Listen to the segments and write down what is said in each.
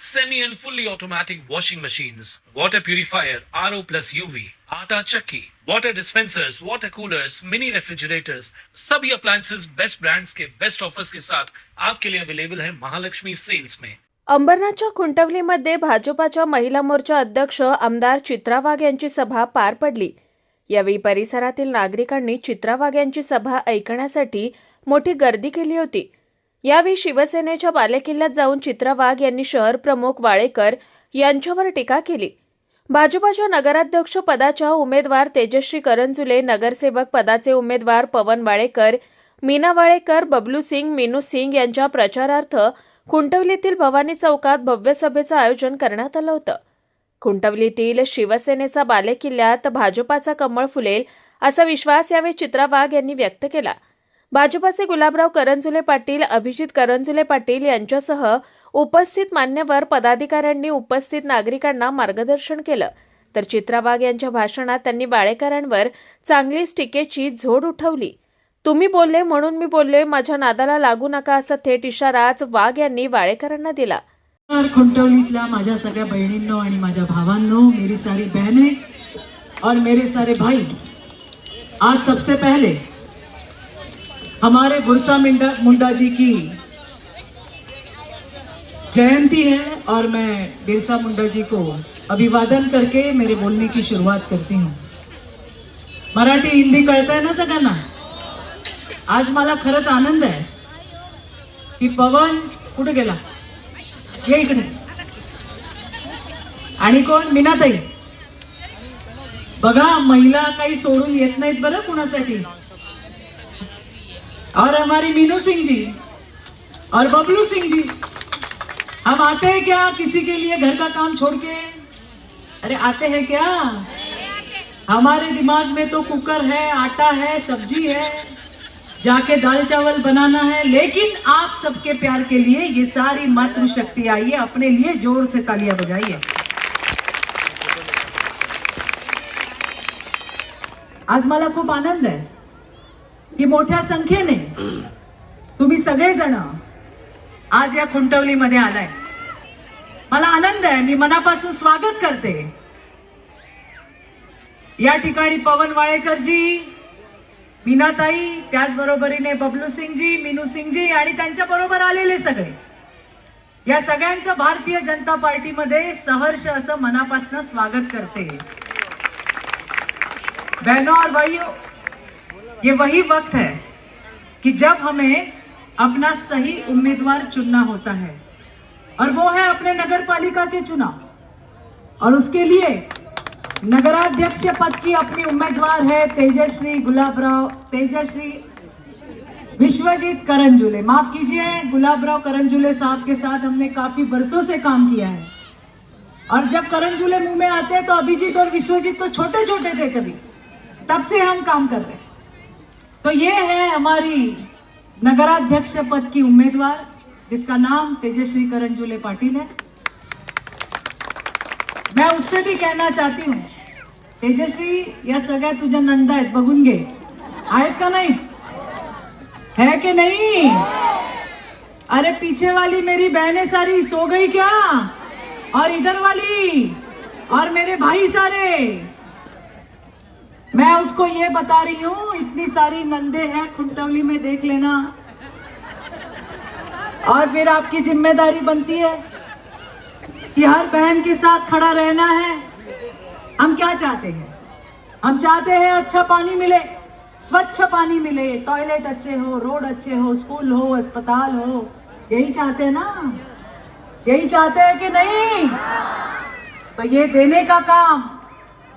semi and fully automatic washing machines, water purifier, RO plus UV, आटा चक्की, water dispensers, water coolers, mini refrigerators, सभी appliances best brands के best offers के साथ आपके लिए अवेलेबल है महालक्ष्मी सेल्स में अंबरनाथच्या खुंटवलीमध्ये भाजपाच्या महिला मोर्चा अध्यक्ष आमदार चित्रा वाघ यांची सभा पार पडली. यावेळी परिसरातील नागरिकांनी चित्रा वाघ यांची सभा ऐकण्यासाठी मोठी गर्दी केली होती. यावेळी शिवसेनेच्या बालेकिल्ल्यात जाऊन चित्रा वाघ यांनी शहर प्रमुख वाळेकर यांच्यावर टीका केली. भाजपाच्या नगराध्यक्ष पदाच्या उमेदवार तेजश्री करंजुले नगरसेवक पदाचे उमेदवार पवन वाळेकर मीना वाळेकर बबलू सिंग मीनू सिंग यांच्या प्रचारार्थ खुंटवलीतील भवानी चौकात भव्य सभेचं आयोजन करण्यात आलं होतं. खुंटवलीतील शिवसेनेचा बालेकिल्ल्यात भाजपाचा कमळ फुलेल असा विश्वास यावेळी चित्रा वाघ यांनी व्यक्त केला. भाजपाचे गुलाबराव करंजुले पाटील अभिजित करंजुले पाटील यांच्यासह उपस्थित मान्यवर पदाधिकाऱ्यांनी उपस्थित नागरिकांना मार्गदर्शन केलं. तर चित्रा वाघ यांच्या भाषणात त्यांनी बाळेकरांवर चांगलीच टीकेची झोड उठवली. तुम्ही बोलले म्हणून मी बोलले माझ्या नादाला लागू नका असा थेट इशाराच वाघ यांनी वाळेकरांना दिला. खुंटवलीतल्या माझ्या सगळ्या बहिणींनो आणि माझ्या भावांनो मेरी सारी बहने और मेरे सारे भाई आज सबसे पहले हमारे बुरसा मुंडा मुंडा जी की जयंती है और मैं बिरसा मुंडा जी को अभिवादन करके मेरे बोलने की शुरुआत करती हूँ। मराठी हिंदी कळतंय ना सगळ्यांना? आज मला खरंच आनंद आहे की पवन कुठे गेला? ये इकडे. आणि कोण? मीनाताई. बघा महिला काही सोडून येत नाहीत बरं कुणासाठी? और हमारी मीनू सिंह जी और बबलू सिंह जी। हम आते हैं क्या किसी के लिए घर का काम छोड़ के? अरे आते हैं क्या? हमारे दिमाग में तो कुकर है, आटा है, सब्ज़ी है, जाके दाल चावल बनाना है, लेकिन आप सबके प्यार के लिए ये सारी मातृशक्ति आई है, अपने लिए ज़ोर से तालियाँ बजाइए। आज मला खूप आनंद आहे की मोठ्या संख्येने तुम्ही सगळेजण आज या खुंटवलीमध्ये आलाय. मला आनंद आहे मी मनापासून स्वागत करते. या ठिकाणी पवन वाळेकरजी मीनाताई त्याचबरोबरीने बबलू सिंगजी मीनू सिंगजी आणि त्यांच्या बरोबर आलेले सगळे. या सगळ्यांचं भारतीय जनता पार्टीमध्ये सहर्ष असं मनापासून स्वागत करते. बहनों और भाइयों ये वही वक्त है कि जब हमें अपना सही उम्मीदवार चुनना होता है। और वो है अपने नगर पालिका के चुनाव। और उसके लिए नगराध्यक्ष पद की अपनी उम्मीदवार है तेजश्री गुलाबराव, तेजश्री विश्वजीत करंजुले। माफ़ कीजिए, गुलाबराव करंजुले साहब के साथ हमने काफ़ी बरसों से काम किया है। और जब करंजुले मुँह में आते हैं तो अभिजीत और विश्वजीत तो छोटे छोटे थे कभी। तब से हम काम कर रहे हैं। तो ये है हमारी नगराध्यक्ष पद की उम्मीदवार, जिसका नाम तेजश्री करंजुले पाटिल है। मैं उससे भी कहना चाहती हूँ तेजस्वी या सगळ्या तुझ्या नंदा आहेत बघून घे आहेत का नाही? है कि नहीं? अरे पीछे वाली मेरी बहनें सारी सो गई क्या? और इधर वाली? और मेरे भाई सारे? मैं उसको ये बता रही हूँ, इतनी सारी नंदे हैं, खुंटवली में देख लेना। और फिर आपकी ज़िम्मेदारी बनती है कि हर बहन के साथ खड़ा रहना है। हम क्या चाहते हैं? हम चाहते हैं अच्छा पानी मिले, स्वच्छ पानी मिले, टॉयलेट अच्छे हो, रोड अच्छे हो, स्कूल हो, अस्पताल हो। यही चाहते हैं ना? यही चाहते हैं कि नहीं? तो ये देने का काम,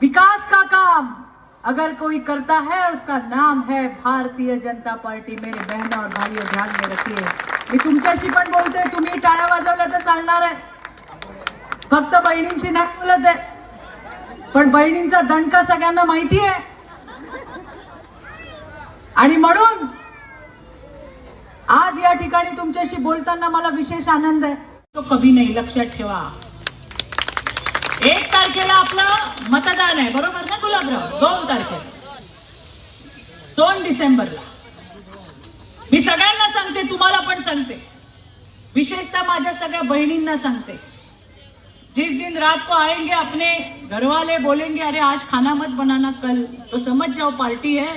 विकास का काम अगर कोई करता है उसका नाम है भारतीय जनता पार्टी। मेरे बहन और भाइयों ध्यान में रखिए। मी तुमच्याशी पण बोलते तुम्ही टाळ्या वाजवल्या तर चालणार आहे. फक्त बहिणींशी नाही बोलत आहे. पण बहिणींचा दणका सगळ्यांना माहिती आहे. आणि म्हणून आज या ठिकाणी तुमच्याशी बोलताना मला विशेष आनंद आहे. तो कभी नाही लक्षात ठेवा. तारखेला आपलं मतदान आहे बरोबर ना गुलाबराव? दोन तारखेला. दोन डिसेंबरला. मी सगळ्यांना सांगते तुम्हाला पण सांगते. विशेषतः माझ्या सगळ्या बहिणींना सांगते. जिस दिन रात को आएंगे अपने घर वाले बोलेंगे अरे आज खाना मत बनाना कल. तो समझ जाओ पार्टी है।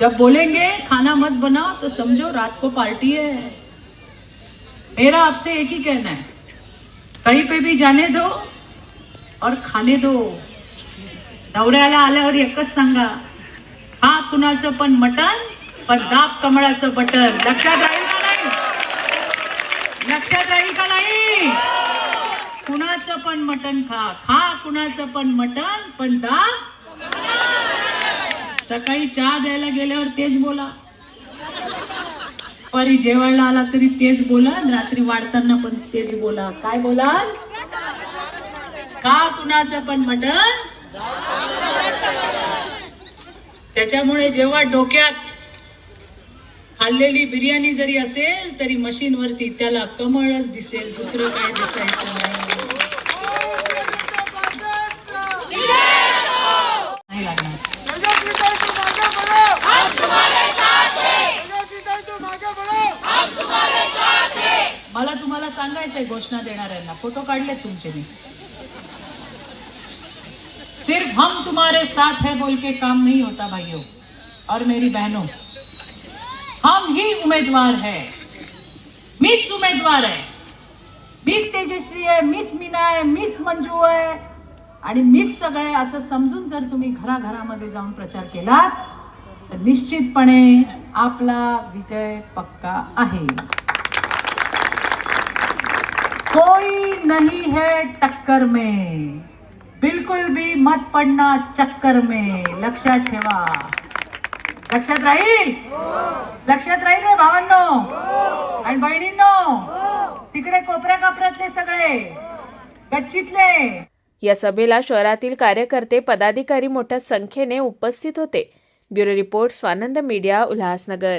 जब बोलेंगे खाना मत बनाओ तो समझो रात को पार्टी है। मेरा आपसे एक ही कहना है कहीं पे भी जाने दो और खाने दो। नवऱ्याला आल्यावर एकच सांगा हा कुणाचं पण मटण पण दाब कमळाचं बटन लक्षात राहील का नाही? लक्षात राहील का नाही? कुणाचं पण मटण खा. खा कुणाचं पण मटण पण दाब सकाळी चहा द्यायला गेल्यावर तेच बोला. दुपारी जेवायला आला तरी तेच बोला रात्री वाढताना पण तेच बोला काय बोलाल? का कुणाचं पण मटण त्याच्यामुळे जेव्हा डोक्यात खाल्लेली बिर्याणी जरी असेल तरी मशीन वरती त्याला कमळच दिसेल दुसरं काय दिसायचं नाही लागणार मला तुम्हाला सांगायचंय घोषणा देणाऱ्यांना. फोटो काढलेत तुमचे मी. सिर्फ हम तुम्हारे साथ है बोल के काम नहीं होता भाइयों. और मेरी बहनों हम ही उमेदवार है. मीच उमेदवार आहे मीच तेजस्वी आहे मीच मीना आहे मीच मंजू आहे आणि मीच सगळे असं समजून जर तुम्ही घराघरामध्ये जाऊन प्रचार केलात तर निश्चितपणे आपला विजय पक्का आहे कोई नहीं है टक्कर में। बिल्कुल भी मत पडना चक्कर में। लक्षात ठेवा। लक्षात राहील? लक्षात राहील रे भावांनो? आणि बहिणींनो? तिकडे कोपऱ्या कापऱ्यातले सगळे? गच्चीतले? या सभेला शहरातील कार्यकर्ते पदाधिकारी मोठ्या संख्येने उपस्थित होते. Bureau report Swanand media Ulhasnagar.